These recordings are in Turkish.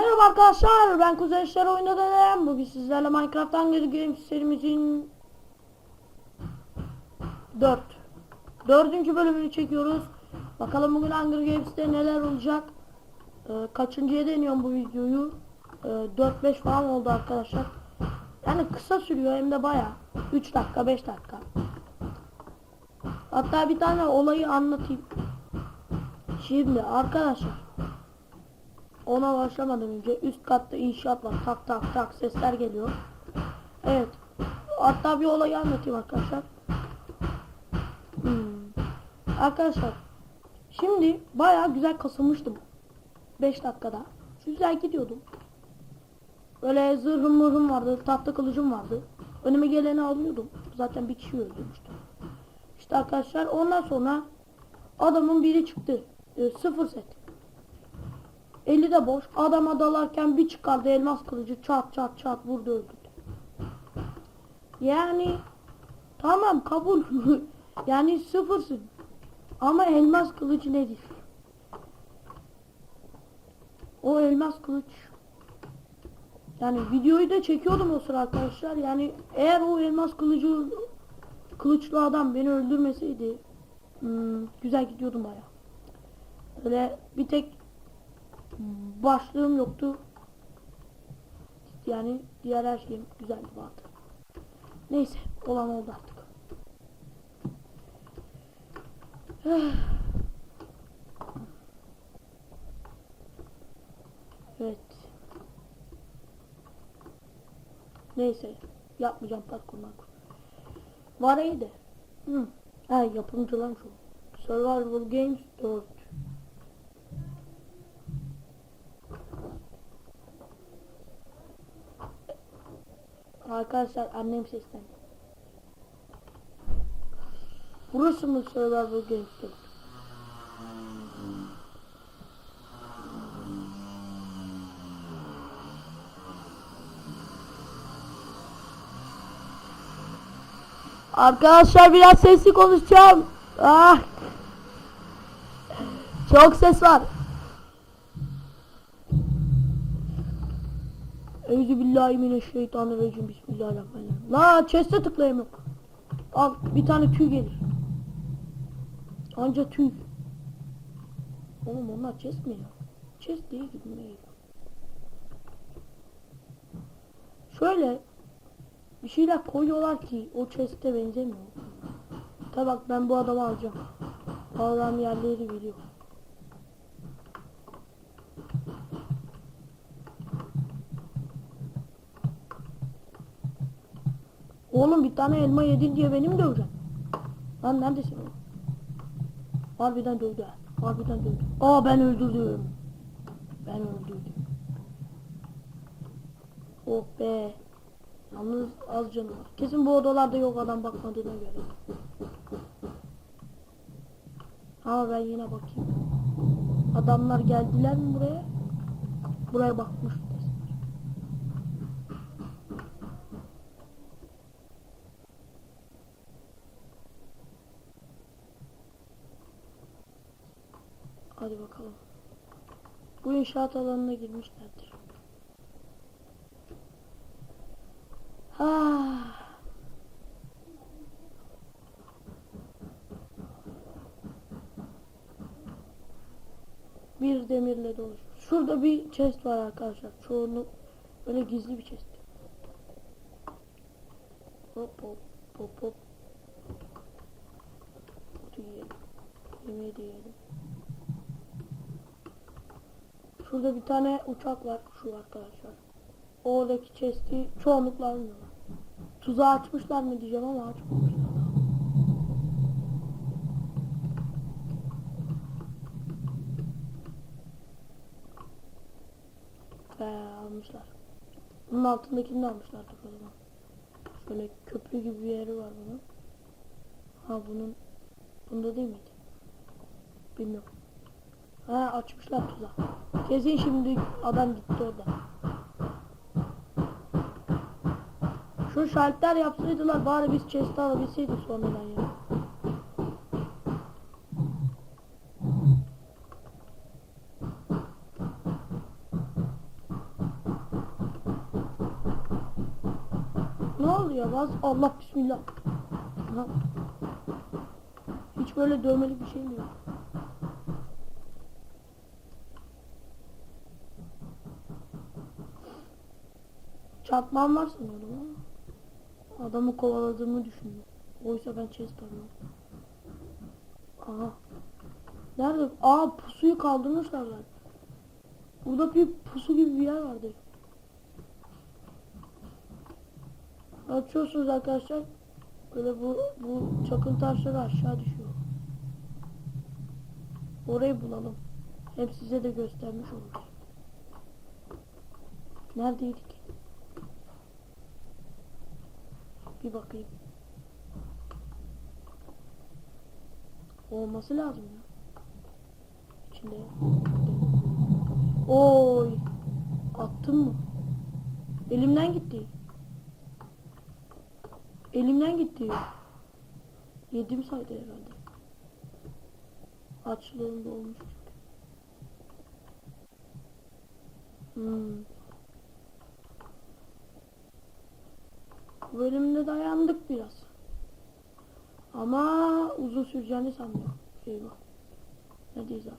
Merhaba arkadaşlar ben Kuzey İşler oynadım. Bugün sizlerle Minecraft Hunger Games serimizin 4 Dördüncü bölümünü çekiyoruz. Bakalım bugün Hunger Games'te neler olacak. Ee, kaçıncıya deniyorum bu videoyu. Ee, 4-5 falan oldu arkadaşlar. Yani kısa sürüyor hem de baya. 3 dakika 5 dakika. Hatta bir tane olayı anlatayım. Şimdi arkadaşlar ona başlamadan önce üst katta inşaat var. Tak tak tak sesler geliyor. Evet. Hatta bir olayı anlatayım arkadaşlar. Hmm. Arkadaşlar şimdi bayağı güzel kasılmıştım. 5 dakikada. Güzel gidiyordum. Böyle zırhım mırhım vardı. Tahta kılıcım vardı. Önüme geleni alıyordum. Zaten bir kişi öldürmüştüm. İşte arkadaşlar ondan sonra adamın biri çıktı. Ee, sıfır set. Eli de boş. Adama dalarken bir çıkardı elmas kılıcı çat çat çat vurdu öldürdü. Yani tamam kabul. yani sıfırsın. Ama elmas kılıcı nedir? O elmas kılıç. Yani videoyu da çekiyordum o sıra arkadaşlar. Yani eğer o elmas kılıcı kılıçlı adam beni öldürmeseydi hmm, güzel gidiyordum baya. Öyle bir tek başlığım yoktu. Yani diğer her şeyim güzeldi vardı. Neyse olan oldu artık. evet. Neyse yapmayacağım parkur markur. Var iyi de. Hı. Ha yapımcı lan şu. Survival Games 4. Arkadaşlar annem seslendi. Burası mı Survival Games 4? Arkadaşlar biraz sesli konuşacağım. Ah. Çok ses var. Euzu billahi mineşşeytanirracim. Bismillahirrahmanirrahim. La chest'e tıklayayım yok. Al bir tane tüy gelir. Anca tüy. Oğlum onlar chest mi ya? Chest değil değil. Şöyle bir şeyler koyuyorlar ki o chest'e benzemiyor. Tabi bak ben bu adamı alacağım. Allah'ım yerleri biliyor. Oğlum bir tane elma yedin diye beni mi döveceksin? Lan neredesin oğlum? Harbiden dövdü ha. Harbiden dövdü. Aa ben öldürdüm. Ben öldürdüm. Oh be. Yalnız az canı var. Kesin bu odalarda yok adam bakmadığına göre. Ama ben yine bakayım. Adamlar geldiler mi buraya? Buraya bakmış. Hadi bakalım. Bu inşaat alanına girmişlerdir. Ha. Bir demirle dolu. Şurada bir chest var arkadaşlar. Çoğunluk öyle gizli bir chest. Hop hop hop hop. Yemeği de yiyelim. Şurada bir tane uçak var şu arkadaşlar. Oradaki chest'i çoğunlukla almıyorlar. Tuzağı açmışlar mı diyeceğim ama açmamışlar. He almışlar. Bunun altındakini de almışlardı o zaman. Şöyle köprü gibi bir yeri var bunun. Ha bunun bunda değil miydi? Bilmiyorum. Ha açmışlar tuzağı. Kesin şimdi adam gitti orada. Şu şalter yapsaydılar bari biz chest alabilseydik sonradan ya. Ne oluyor baz? Allah bismillah. Hiç böyle dövmelik bir şey mi yok? Çarpmam var sanıyordum. Adamı kovaladığımı düşündüm. Oysa ben chest arıyorum. Aha. Nerede? Aa pusuyu kaldırmışlar zaten. Burada bir pusu gibi bir yer vardı. Açıyorsunuz arkadaşlar. Böyle bu bu çakıl taşları aşağı düşüyor. Orayı bulalım. Hep size de göstermiş oluruz. Neredeydik? Bir bakayım. Olması lazım ya. İçinde. Oy. Attın mı? Elimden gitti. Elimden gitti. Yedim saydı herhalde. Açlığım dolmuş. Hmm. Bu bölümde dayandık biraz. Ama uzun süreceğini sanmıyorum. Eyvah. Neredeyiz abi?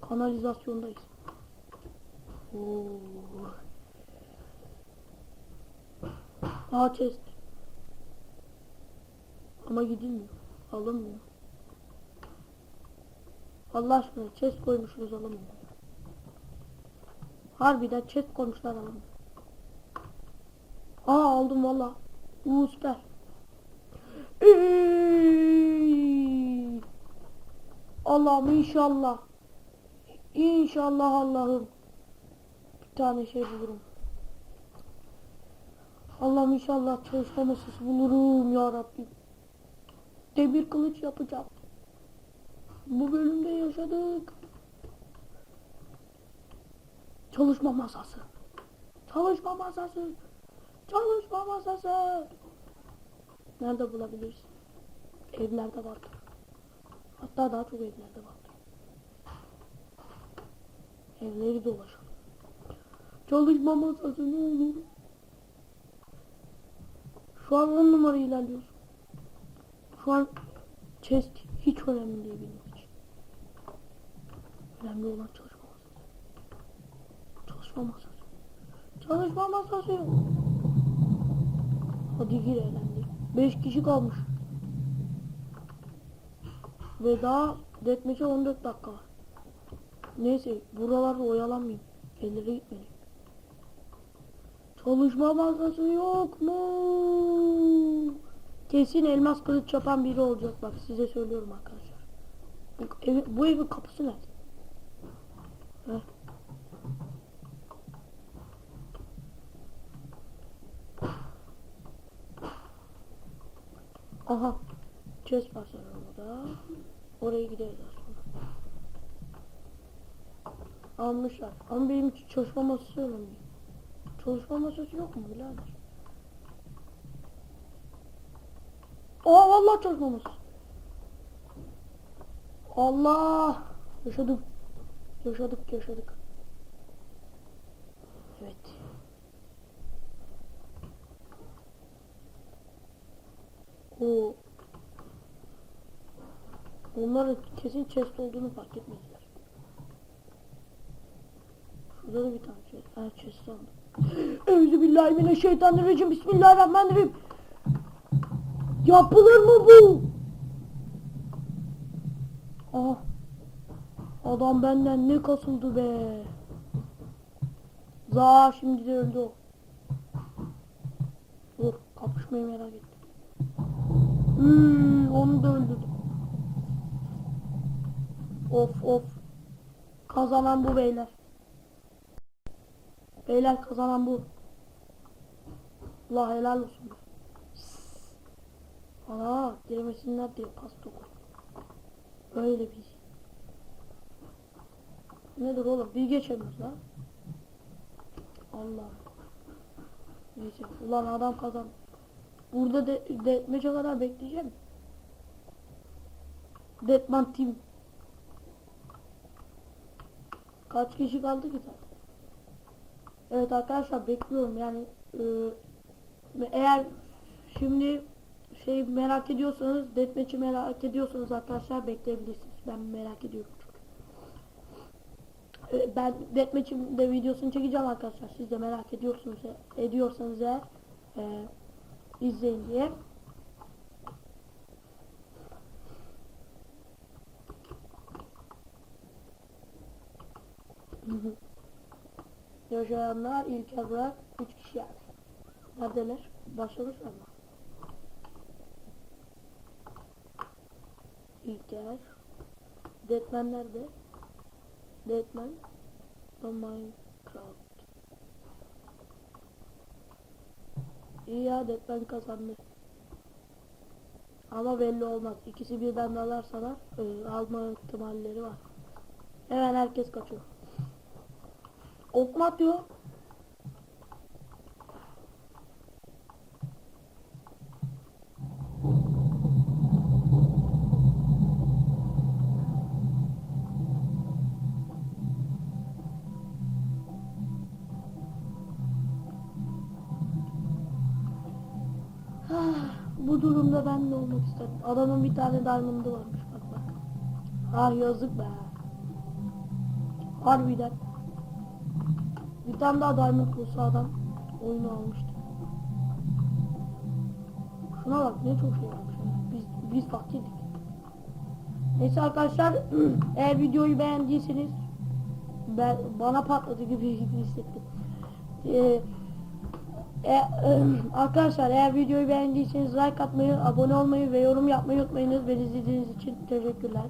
Kanalizasyondayız. Oo. Aa chest. Ama gidilmiyor. Alınmıyor. Allah aşkına chest koymuşuz alınmıyor. Harbiden chest koymuşlar alınmıyor. Aa aldım valla. Uuu süper. Ey! Allah'ım inşallah. İnşallah Allah'ım. Bir tane şey bulurum. Allah'ım inşallah çalışma masası bulurum ya Rabbim. Demir kılıç yapacağım. Bu bölümde yaşadık. Çalışma masası. Çalışma masası. Çalışma masası. Nerede bulabiliriz? Evlerde vardır. Hatta daha çok evlerde vardır. Evleri dolaşalım. Çalışma masası ne olur? Şu an 10 numara ilerliyoruz. Şu an chest hiç önemli değil benim için. Önemli olan çalışma masası. Çalışma masası. Çalışma masası yok. Hadi gir eğlendi. 5 kişi kalmış. Ve daha detmeçe 14 dakika. Neyse buralarda oyalanmayayım. Ellere gitmeliyim. Çalışma masası yok mu? Kesin elmas kılıç yapan biri olacak bak size söylüyorum arkadaşlar. Bu, evi, bu evin kapısı nerede? Heh. Aha. Chest var orada. Oraya gideriz sonra. Almışlar. Ama benim çalışma masası önemli. Çalışma masası yok mu birader? Aa vallahi çalışma masası. Allah! Yaşadım. Yaşadık yaşadık. Evet. O Onların kesin chest olduğunu fark etmediler. Şurada da bir tane chest. Ha chest sandım. Euzubillahimineşşeytanirracim. Bismillahirrahmanirrahim. Yapılır mı bu? Ah. Adam benden ne kasıldı be. Za şimdi de öldü o. Dur kapışmayı merak ettim. Hmm, onu da öldürdüm. Of of. Kazanan bu beyler. Beyler kazanan bu. Allah helal olsun. Ana girmesinler diye pas dokun. Böyle bir şey. Nedir oğlum? Bir geçemiyoruz lan. Allah. Neyse. Ulan adam kazan. Burada de, detmece kadar bekleyeceğim. Detman Team. Kaç kişi kaldı ki zaten? Evet arkadaşlar bekliyorum yani e, Eğer şimdi şey merak ediyorsanız deathmatch'i merak ediyorsanız arkadaşlar bekleyebilirsiniz. Ben merak ediyorum çünkü. Ee, Ben deathmatch'in de videosunu çekeceğim arkadaşlar. Siz de merak ediyorsunuz ediyorsanız eğer e, izleyin diye. Yaşayanlar İlker Burak 3 kişi yani. Neredeler? Başlamışlar mı? İlker. Deadman nerede? Deadman. Minecraft. İyi ya Deadman kazandı. Ama belli olmaz. İkisi birden dalarsalar e, alma ihtimalleri var. Hemen herkes kaçıyor. Ok mu atıyor? Durumda ben de olmak isterim. Adamın bir tane diamond'ı varmış bak bak. Ah yazık be. Harbiden. Bir tane daha diamond bulsa adam oyunu almıştı. Şuna bak ne çok şey varmış. Biz biz fakirdik. Neyse arkadaşlar eğer videoyu beğendiyseniz ben bana patladı gibi hissettim. Ee, e, e, arkadaşlar eğer videoyu beğendiyseniz like atmayı, abone olmayı ve yorum yapmayı unutmayınız. Beni izlediğiniz için teşekkürler.